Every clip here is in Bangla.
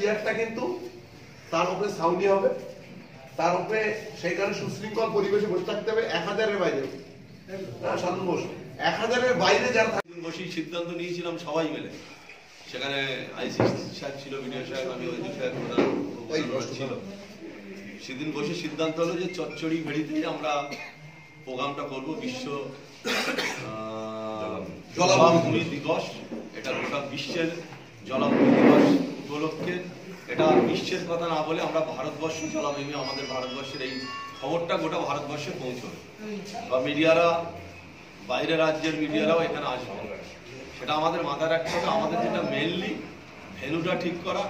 চেয়ারটা কিন্তু তার উপরে সাউন্ডি হবে। তার উপরে সেখানে সুশৃঙ্খল পরিবেশে বসে থাকতে হবে। এক হাজারের বাইরে। হ্যাঁ সাধন বোস এক হাজারের বাইরে যারা থাকে বসেই সিদ্ধান্ত নিয়েছিলাম সবাই মিলে। সেখানে আইসি সাহেব ছিল বিডিও সাহেব আমি ওই প্রধান ছিল। সেদিন বসে সিদ্ধান্ত হলো যে চচ্চড়ি ভেড়িতে আমরা প্রোগ্রামটা করব বিশ্ব জলাভূমি দিবস। এটা গোটা বিশ্বের জলাভূমি দিবস। উপলক্ষে এটা বিশ্বের কথা না বলে আমরা ভারতবর্ষ জলাভূমি আমাদের ভারতবর্ষের এই খবরটা গোটা ভারতবর্ষে পৌঁছবে। বা মিডিয়ারা বাইরের রাজ্যের মিডিয়ারাও এখানে আসবে। সেটা আমাদের মাথায় রাখতে হবে। আমাদের যেটা মেনলি ভেনুটা ঠিক করা,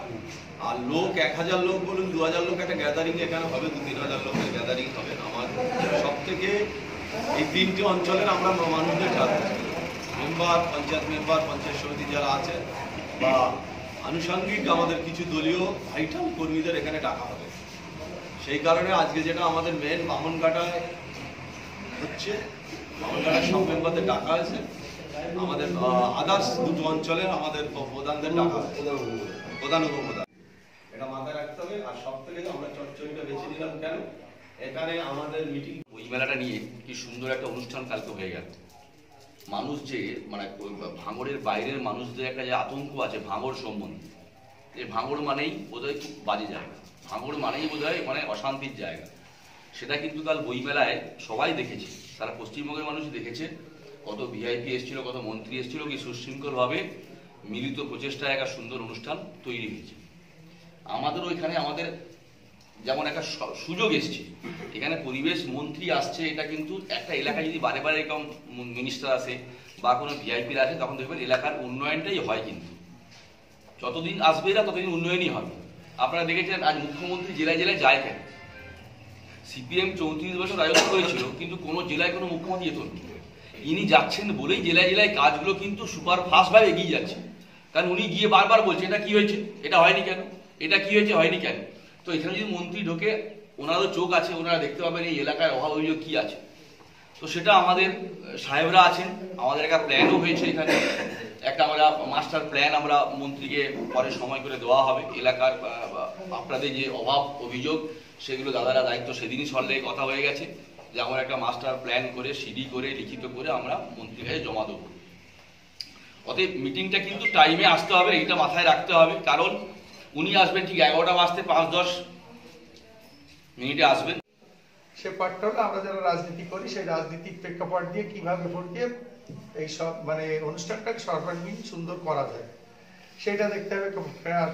আর লোক, এক হাজার লোক বলুন, দু হাজার লোক একটা গ্যাদারিং এখানে হবে, দু তিন হাজার লোকের গ্যাদারিং হবে। আমার সব থেকে এই তিনটি অঞ্চলের আমরা মানুষদের ডাকতে চাই মেম্বার, পঞ্চায়েত মেম্বার, পঞ্চায়েত সমিতি যারা আছে, বা আনুষঙ্গিক আমাদের কিছু দলীয় ভাইটাল কর্মীদের এখানে ডাকা হবে। সেই কারণে আজকে যেটা আমাদের মেন বামনঘাটায় হচ্ছে, বামনঘাটার ডাকা আছে আমাদের আদার্স দুটো অঞ্চলে আমাদের প্রধানদের ডাকা প্রধান উপপ্রধান। এটা মাথায় রাখতে হবে। আর সব থেকে আমরা চটচড়িটা বেছে নিলাম কেন? এখানে আমাদের মিটিং ওই মেলাটা নিয়ে কি সুন্দর একটা অনুষ্ঠান কালকে হয়ে গেল। মানুষ যে মানে ভাঙড়ের বাইরের মানুষদের একটা যে আতঙ্ক আছে, ভাঙড় সম্বন্ধে। এই ভাঙড় মানেই বোধহয় খুব বাজে জায়গা। ভাঙড় মানেই বোধহয় মানে অশান্তির জায়গা। সেটা কিন্তু কাল বইমেলায় সবাই দেখেছে। সারা পশ্চিমবঙ্গের মানুষ দেখেছে। কত ভিআইপি এসেছিল, কত মন্ত্রী এসেছিল কি সুশৃঙ্খলভাবে মিলিত প্রচেষ্টায় একটা সুন্দর অনুষ্ঠান তৈরি হয়েছে। আমাদের ওইখানে আমাদের যেমন একটা সুযোগ এসছে। এখানে পরিবেশ মন্ত্রী আসছে, এটা কিন্তু একটা এলাকায় যদি বারে বারে এরকম মিনিস্টার আসে বা কোনো ভিআইপি আসে, তখন দেখবেন এলাকার উন্নয়নটাই হয় কিন্তু। যতদিন আসবে এরা, ততদিন উন্নয়নই হবে। আপনারা দেখেছেন, আজ মুখ্যমন্ত্রী জেলায় জেলায় যায় কেন? সিপিএম চৌত্রিশ বছর রাজত্ব করেছিল, কিন্তু কোনো জেলায় কোনো মুখ্যমন্ত্রী যেত না। ইনি যাচ্ছেন বলেই জেলায় জেলায় কাজগুলো কিন্তু সুপার ফাস্টভাবে এগিয়ে যাচ্ছে। কারণ উনি গিয়ে বারবার বলছে, এটা কি হয়েছে? এটা হয়নি কেন? এটা কি হয়েছে? হয়নি কেন? তো এখানে যদি মন্ত্রী ঢোকে, ওনারও চোখ আছে, ওনারা দেখতে পাবেন এই এলাকায় অভাব অভিযোগ কি আছে। তো সেটা আমাদের সাহেবরা আছেন, আমাদের একটা প্ল্যানও হয়েছে এখানে। একটা আমরা মাস্টার প্ল্যান আমরা মন্ত্রীকে পরে সময় করে দেওয়া হবে। এলাকার আপনাদের যে অভাব অভিযোগ, সেগুলো দাদারা দায়িত্ব সেদিনই সরলে কথা হয়ে গেছে যে আমরা একটা মাস্টার প্ল্যান করে সিডি করে, লিখিত করে আমরা মন্ত্রীর কাছে জমা দেবো। অতএব মিটিংটা কিন্তু টাইমে আসতে হবে এটা মাথায় রাখতে হবে। কারণ উনি আসবেন ঠিক এগারোটা বাজতে পাঁচ দশ মিনিটে আসবেন। সে পার্টটা হলো আমরা যারা রাজনীতি করি, সেই রাজনীতিক প্রেক্ষাপট দিয়ে কীভাবে ভোট দিয়ে এই সব মানে অনুষ্ঠানটাকে সর্বাঙ্গীন সুন্দর করা যায়। সেটা দেখতে হবে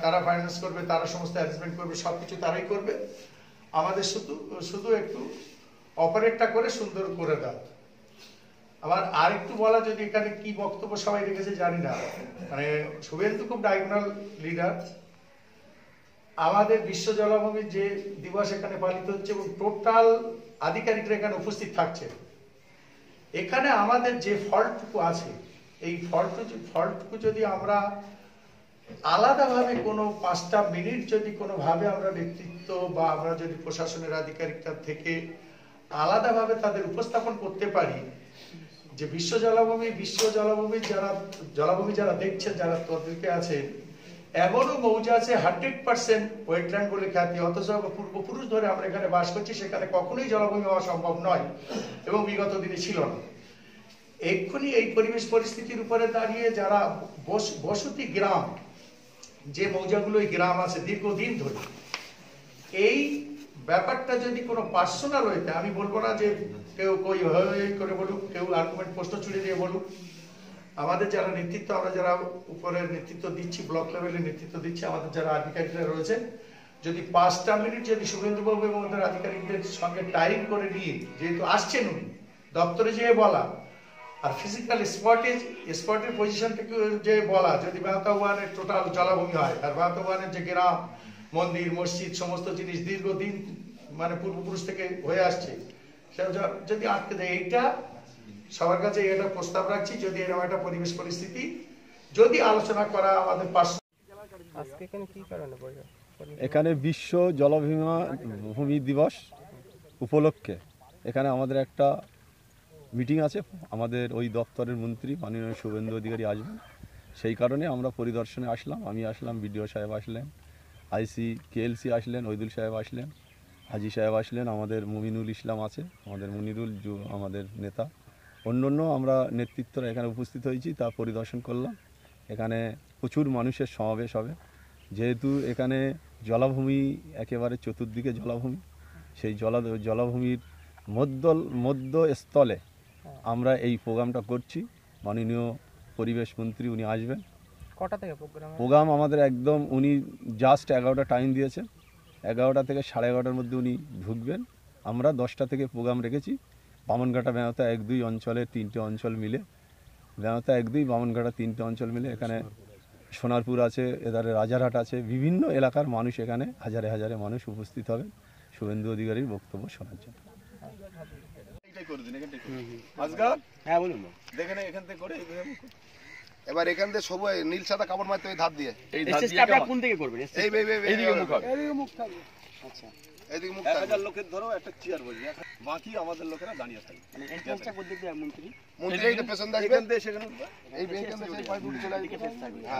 তারা ফাইন্যান্স করবে, তারা সমস্ত অ্যারেঞ্জমেন্ট করবে, সবকিছু তারাই করবে। আমাদের শুধু শুধু একটু অপারেটটা করে সুন্দর করে দাও। আবার আর একটু বলা যদি এখানে কি বক্তব্য সবাই রেখেছে জানি না। মানে শুভেন্দু খুব ডায়াগোনাল লিডার আমাদের বিশ্ব জলাভূমি যে দিবস এখানে পালিত হচ্ছে এবং টোটাল আধিকারিকরা এখানে উপস্থিত থাকছে। এখানে আমাদের যে ফল্টটুকু আছে, এই ফল্ট ফল্টটুকু যদি আমরা আলাদাভাবে কোনো পাঁচটা মিনিট যদি কোনোভাবে আমরা নেতৃত্ব বা আমরা যদি প্রশাসনের আধিকারিকটা থেকে আলাদাভাবে তাদের উপস্থাপন করতে পারি, যে বিশ্ব জলাভূমি বিশ্ব জলাভূমি যারা জলাভূমি যারা দেখছেন, যারা তদবিকে আছেন এমনও মৌজা আছে, হান্ড্রেড পার্সেন্ট ওয়েটল্যান্ড বলে খ্যাতি, অথচ পূর্বপুরুষ ধরে আমরা এখানে বাস করছি, সেখানে কখনোই জলাভূমি হওয়া সম্ভব নয় এবং বিগত দিনে ছিল না। এক্ষুনি এই পরিবেশ পরিস্থিতির উপরে দাঁড়িয়ে যারা বস- বসতি গ্রাম, যে মৌজাগুলো এই গ্রাম আছে দীর্ঘদিন ধরে, এই ব্যাপারটা যদি কোনো পার্সোনাল হইতে, আমি বলব না যে কেউ কই, হই করে বলুক, কেউ আর্গুমেন্ট প্রশ্ন ছুড়ে দিয়ে বলুক আমাদের যারা নেতৃত্ব, আমরা যারা উপরের নেতৃত্ব দিচ্ছি, ব্লক লেভেলে নেতৃত্ব দিচ্ছি, আমাদের যারা আধিকারিকরা রয়েছেন, যদি পাঁচটা মিনিট যদি শুভেন্দুবাবু এবং ওদের আধিকারিকদের সঙ্গে টাইম করে নিয়ে, যেহেতু আসছেন উনি, দপ্তরে যেয়ে বলা, আর ফিজিক্যাল স্পটে স্পটের পজিশন থেকে যে বলা, যদি বেহাতা ওয়ানের টোটাল জলাভূমি হয়, আর বেহাতা ওয়ানের যে গ্রাম, মন্দির, মসজিদ, সমস্ত জিনিস দীর্ঘদিন মানে পূর্বপুরুষ থেকে হয়ে আসছে, সেটা যদি আটকে দেয়, এইটা সবার কাছে এটা প্রস্তাব রাখছি যদি এরকম একটা পরিবেশ পরিস্থিতি যদি আলোচনা করা আমাদের আজকে এখানে কি কারণে এখানে বিশ্ব জলভূমা ভূমি দিবস উপলক্ষে এখানে আমাদের একটা মিটিং আছে। আমাদের ওই দপ্তরের মন্ত্রী মাননীয় শুভেন্দু অধিকারী আসবেন। সেই কারণে আমরা পরিদর্শনে আসলাম। আমি আসলাম বিডিও সাহেব আসলেন আইসি কেএলসি আসলেন ওইদুল সাহেব আসলেন হাজি সাহেব আসলেন আমাদের মুমিনুল ইসলাম আছে আমাদের মুনিরুল আমাদের নেতা। অন্য অন্য আমরা নেতৃত্বরা এখানে উপস্থিত হয়েছি তা পরিদর্শন করলাম। এখানে প্রচুর মানুষের সমাবেশ হবে। যেহেতু এখানে জলাভূমি একেবারে চতুর্দিকে জলাভূমি সেই জলা জলাভূমির মধ্য মধ্যস্থলে আমরা এই প্রোগ্রামটা করছি। মাননীয় পরিবেশ মন্ত্রী উনি আসবেন। কটা থেকে প্রোগ্রাম? প্রোগ্রাম আমাদের একদম উনি জাস্ট এগারোটা টাইম দিয়েছেন। এগারোটা থেকে সাড়ে এগারোটার মধ্যে উনি ঢুকবেন। আমরা দশটা থেকে প্রোগ্রাম রেখেছি। বামনঘাটা ব্যাহতা এক দুই অঞ্চলে তিনটে অঞ্চল মিলে। ব্যাহতা এক দুই বামনঘাটা তিনটে অঞ্চল মিলে এখানে সোনারপুর আছে এধারে রাজারহাট আছে বিভিন্ন এলাকার মানুষ এখানে হাজারে হাজারে মানুষ উপস্থিত হবে শুভেন্দু অধিকারীর বক্তব্য শোনার জন্য। হ্যাঁ বলুন দেখেন এখান থেকে করে। এবার এখান থেকে সবাই নীল সাদা কাপড় মারতে ওই ধার দিয়ে এই স্টেজটা আপনারা কোন দিকে করবেন এই এই এই এইদিকে মুখ হবে আচ্ছা এইদিকে মুখ থাকবে। হাজার লোকের ধরো একটা চেয়ার বসবে বাকি আমাদের লোকেরা দাঁড়িয়ে থাকবে মানে এন্ট্রান্সটা কোন দিকে দিয়ে মন্ত্রী মন্ত্রী এই তো পেছন দিকে এখান থেকে সেখানে এই এইখান থেকে পায়ে দুটো চলে আসবে হ্যাঁ